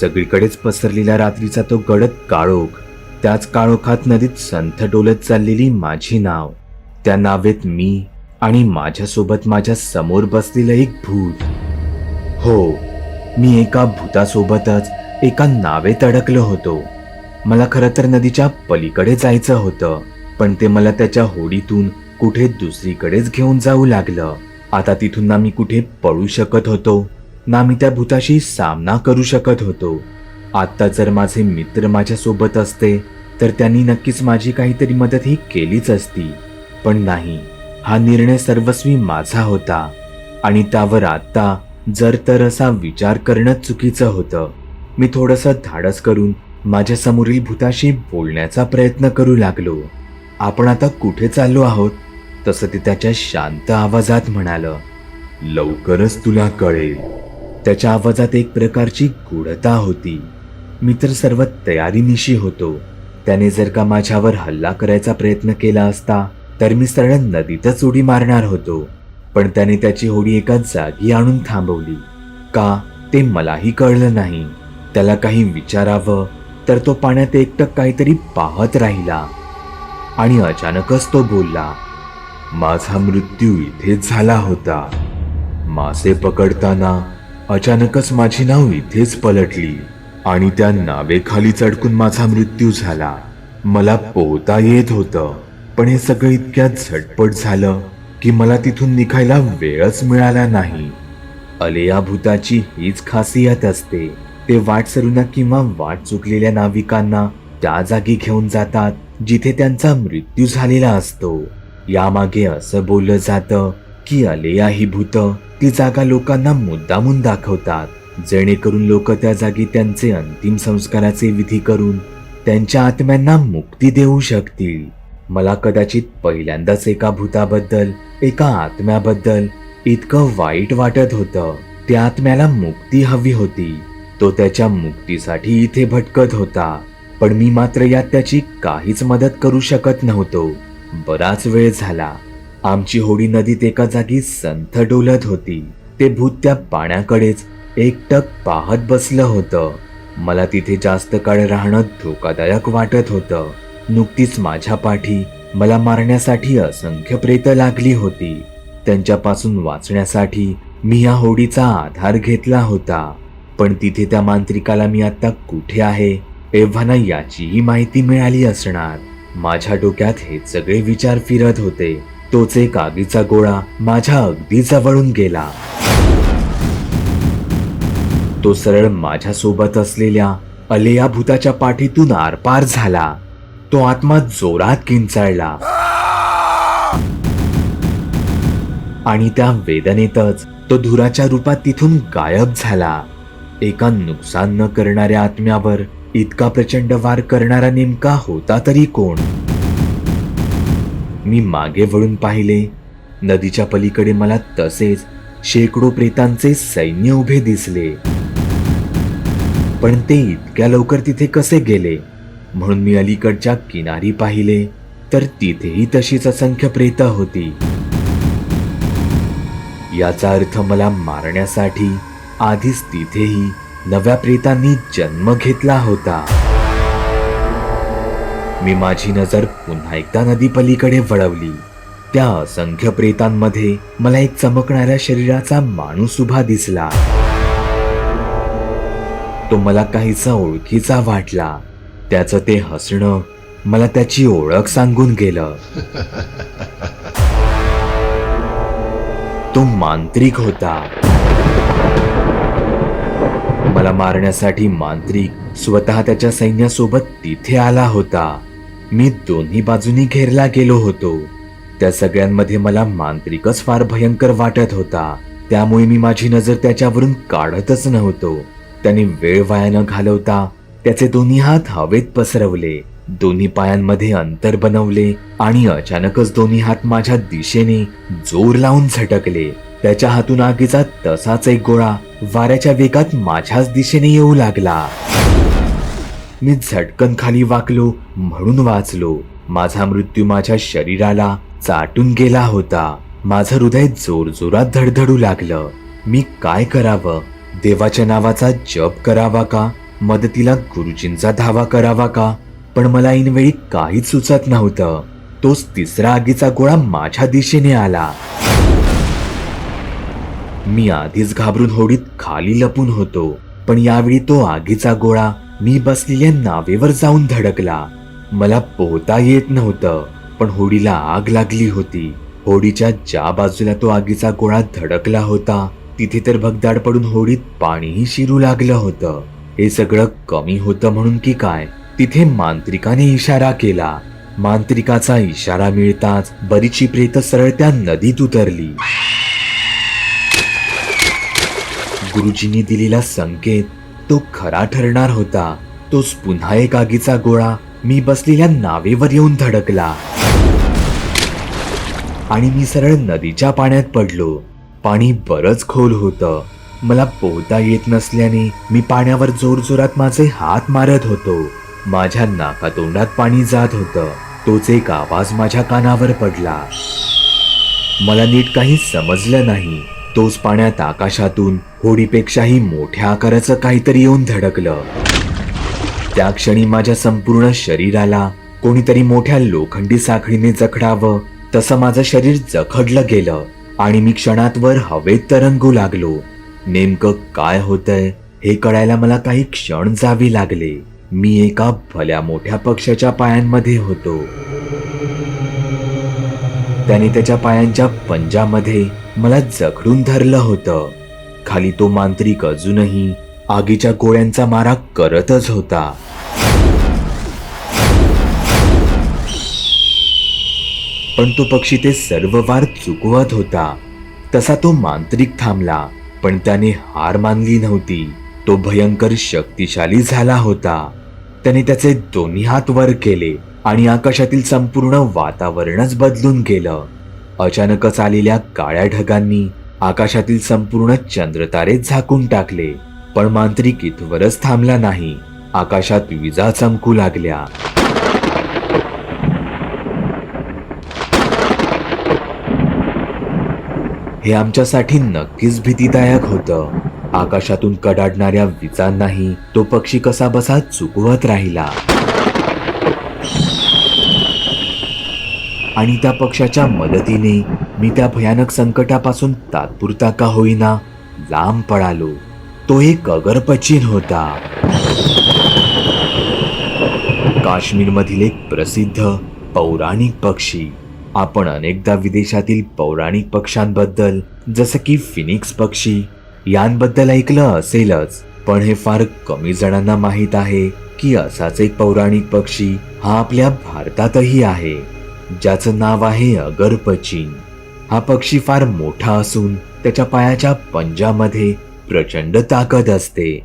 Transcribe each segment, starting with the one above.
सगळीकडेच पसरलेला रात्रीचा तो गडद काळोख. त्याच काळोखात नदीत संथ डोलत चाललेली माझी नाव. त्या नावेत मी आणि माझ्यासोबत माझ्यासमोर बसलेलं एक भूत. हो मी एका भूतासोबतच एका नावेत अडकलो होतो. मला खरं तर नदीच्या पलीकडे जायचं होतं पण ते मला त्याच्या होडीतून कुठे दुसरीकडेच घेऊन जाऊ लागलं. आता तिथून ना मी कुठे पळू शकत होतो? ना मी त्या भूताशी सामना करू शकत होतो. आत्ता जर माझे मित्र माझ्यासोबत असते तर त्यांनी नक्कीच माझी काहीतरी मदत ही केलीच असती. पण नाही हा निर्णय सर्वस्वी माझा होता. आणि त्यावर आत्ता जर तर असा विचार करणं चुकीचं होतं. मी थोडंसं धाडस करून माझ्या समोरील भूताशी बोलण्याचा प्रयत्न करू लागलो. आपण आता कुठे चाललो आहोत? तसं ते त्याच्या शांत आवाजात म्हणालं. लवकरच तुला कळेल. त्याच्या आवाजात एक प्रकारची गूढता होती. मी तर सर्व तयारीनिशी होतो. त्याने जर का माझ्यावर हल्ला करायचा प्रयत्न केला असता तर मी सरळ नदीतच उडी मारणार होतो. पण त्याने त्याची होडी एका जागी आणून थांबवली. का? ते मलाही कळलं नाही. त्याला काही विचारावं तर तो पाण्यात एकटक काहीतरी पाहत राहिला. आणि अचानकच तो बोलला माझा मृत्यू इथेच झाला होता. मासे पकडताना अचानकच माझी नाव इथेच पलटली आणि त्या नावेखाली चढकून माझा मृत्यू झाला. मला पोहता येत होतं पण हे सगळं इतक्या झटपट झालं की मला तिथून निघायला वेळच मिळाला नाही. अलेया भूताची हीच खासियत असते ते वाट सरूना किंवा वाट चुकलेल्या नाविकांना त्या जागी घेऊन जातात जिथे त्यांचा मृत्यू झालेला असतो. यामागे असं बोललं जातं की अलेया ही भूत ती जागा लोकांना मुद्दामून दाखवतात. जेणेकरून लोक त्या जागी त्यांचे अंतिम संस्काराचे विधी करून त्यांच्या आत्म्यांना मुक्ती देऊ शकतील. मला कदाचित पहिल्यांदाच एका भूताबद्दल एका आत्म्याबद्दल इतकं वाईट वाटत होतं. त्या आत्म्याला मुक्ती हवी होती. तो त्याच्या मुक्तीसाठी इथे भटकत होता. पण मी मात्र यात त्याची काहीच मदत करू शकत नव्हतो. बराच वेळ झाला. आमची होडी नदीत एका जागी संथ डोलत होती. ते भूत त्या पाण्याकडेच एकटक पाहत बसलं होतं. मला तिथे जास्त काळ राहणं धोकादायक वाटत होतं. नुकतीच माझ्या पाठी मला मारण्यासाठी असंख्य प्रेत लागली होती. त्यांच्यापासून वाचण्यासाठी मी या होडीचा आधार घेतला होता. पण तिथे त्या मांत्रिकाला मी आता कुठे आहे एव्हाना याचीही माहिती मिळाली असणार. माझ्या डोक्यात हे सगळे विचार फिरत होते. तोच एक आगीचा गोळा माझ्या अगदी जवळून गेला. तो सरळ माझ्या सोबत असलेल्या अलिया भूताच्या पाठीतून आरपार झाला. तो आत्मा जोरात किंचाळला. आणि त्या वेदनेतच तो धुराच्या रूपात तिथून गायब झाला. एका नुकसान न करणाऱ्या आत्म्यावर इतका प्रचंड वार करणारा नेमका होता तरी कोण? मी मागे वळून पाहिले. नदीच्या पलीकडे मला तसेच शेकडो प्रेतांचे सैन्य उभे दिसले. पण ते इतक्या लवकर तिथे कसे गेले? म्हणून मी अलीकडच्या किनारी पाहिले तर तिथेही तशीच असंख्य प्रेत होती. याचा अर्थ मला मारण्यासाठी आधीच तिथेही नव्या प्रेतांनी जन्म घेतला होता. मी माझी नजर पुन्हा एकदा नदी पलीकडे वळवली. त्या असंख्य प्रेतांमध्ये मला एक चमकणाऱ्या शरीराचा माणूस उभा दिसला. तो मला काहीसा ओळखीचा वाटला. त्याचं ते हसणं मला त्याची ओळख सांगून गेलं. तो मांत्रिक होता. मला मारण्यासाठी मांत्रिक स्वतः त्याच्या सैन्यासोबत तिथे आला होता. मी दोन्ही बाजूनी घेरला गेलो होतो. त्या सगळ्यांमध्ये मला मांत्रिकच फार भयंकर वाटत होता. त्यामुळे मी माझी नजर त्याच्यावरून काढतच नव्हतो. त्याने वेळ वाया न घालवता त्याचे दोन्ही हात हवेत पसरवले. दोन्ही पायांमध्ये अंतर बनवले आणि अचानकच दोन्ही हात माझ्या दिशेने जोर लावून झटकले. त्याच्या हातून आगीचा तसाच एक गोळा वाऱ्याच्या वेगात माझ्याच दिशेने येऊ लागला. मी झटकन खाली वाकलो म्हणून वाचलो. माझा मृत्यू माझ्या शरीराला चाटून गेला होता. माझं हृदय जोरजोरात धडधडू लागलं. मी काय करावं? देवाच्या नावाचा जप करावा का? मदतीला गुरुजींचा धावा करावा का? पण मला ऐनवेळी काहीच सुचत नव्हतं. तोच तिसरा आगीचा गोळा माझ्या दिशेने आला. मी आधीच घाबरून होडीत खाली लपून होतो पण यावेळी तो आगीचा गोळा मी बसलेल्या नावेवर जाऊन धडकला. मला पोहता येत नव्हतं पण होडीला आग लागली होती. होडीच्या ज्या बाजूला तो आगीचा गोळा धडकला होता तिथे तर भगदाड पडून होडीत पाणीही शिरू लागलं होतं. हे सगळं कमी होतं म्हणून की काय? तिथे मांत्रिकाने इशारा केला. मांत्रिकाचा इशारा मिळताच बरीचशी प्रेत सरळ त्या नदीत उतरली. गुरुजींनी दिलेला संकेत तो खरा ठरणार होता. तोच पुन्हा एक आगीचा गोळा मी बसलेल्या नावेवर येऊन धडकला. आणि मी सरळ नदीच्या पाण्यात पडलो. पाणी बरंच खोल होतं. मला पोहता येत नसल्याने मी पाण्यावर जोरजोरात माझे हात मारत होतो. माझ्या नाकातोंडात पाणी जात होतं. तोच एक आवाज माझ्या कानावर पडला. मला नीट काही समजलं नाही. तोच पाण्यात आकाशातून होडीपेक्षाही मोठ्या आकाराचं काहीतरी येऊन धडकलं. त्या क्षणी माझ्या संपूर्ण शरीराला कोणीतरी मोठ्या लोखंडी साखळीने जखडावं तसं माझं शरीर जखडलं गेलं आणि मी क्षणात वर हवेत तरंगू लागलो. नेमकं काय होतंय हे कळायला मला काही क्षण जावी लागले. मी एका भल्या मोठ्या पक्षाच्या पायांमध्ये होतो. त्याने त्याच्या पायांच्या पंजामध्ये मला जखडून धरलं होतं. खाली तो मांत्रिक अजूनही आगीच्या गोळ्यांचा मारा करतच होता. पण तो पक्षी ते सर्व वार चुकवत होता. तसा तो मांत्रिक थांबला पण त्याने हार मानली नव्हती. तो भयंकर शक्तिशाली झाला होता. त्याने त्याचे दोन्ही हात वर केले आणि आकाशातील संपूर्ण वातावरणच बदलून गेलं. अचानकच आलेल्या काळ्या ढगांनी आकाशातील संपूर्ण चंद्रतारे झाकून टाकले. पण मांत्रिक इथवरच थांबला नाही. आकाशात विजा चमकू लागल्या. हे आमच्यासाठी नक्कीच भीतीदायक होतं. आकाशातून कडाडणाऱ्या विजांनाही तो पक्षी कसा बसा चुकवत राहिला. आणि त्या पक्षाच्या मदतीने मी त्या भयानक संकटापासून तात्पुरता का होईना लांब पळालो. तो एक अगरपचीन होता. काश्मीरमधील एक प्रसिद्ध पौराणिक पक्षी. आपण अनेकदा विदेशातील पौराणिक पक्ष्यांबद्दल जसं की फिनिक्स पक्षी यांबद्दल ऐकलं असेलच. पण हे फार कमी जणांना माहीत आहे की असाच एक पौराणिक पक्षी हा आपल्या भारतातही आहे. ज्याचं नाव आहे अगरपचीन. हा पक्षी फार मोठा असून त्याच्या पायाच्या पंजामध्ये प्रचंड ताकद असते.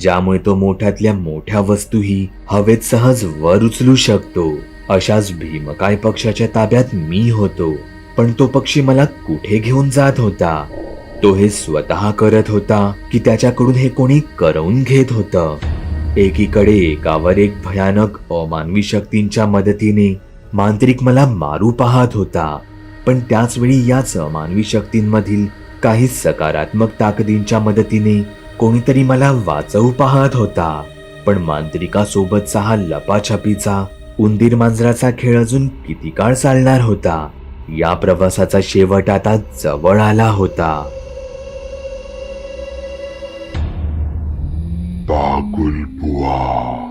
ज्यामुळे तो मोठ्यातल्या मोठ्या वस्तूही हवेत सहज वर उचलू शकतो. अशाच भीमकाय पक्षाच्या ताब्यात मी होतो पण तो पक्षी मला कुठे घेऊन जात होता? तो हे स्वतः करत होता की त्याच्याकडून हे कोणी करवून घेत होतं. एकीकडे एकावर एक भयानक अमानवी शक्तींच्या मदतीने मांत्रिक मला मारू पाहत होता. पण त्याच वेळी याच मानवी शक्तींमधील काही सकारात्मक ताकदींच्या मदतीने कोणीतरी मला वाचवू पाहत होता. पण मांत्रिकासोबतचा हा लपाछपीचा उंदीर मांजराचा खेळ अजून किती काळ चालणार होता? या प्रवासाचा शेवट आता जवळ आला होता. बागुलबुवा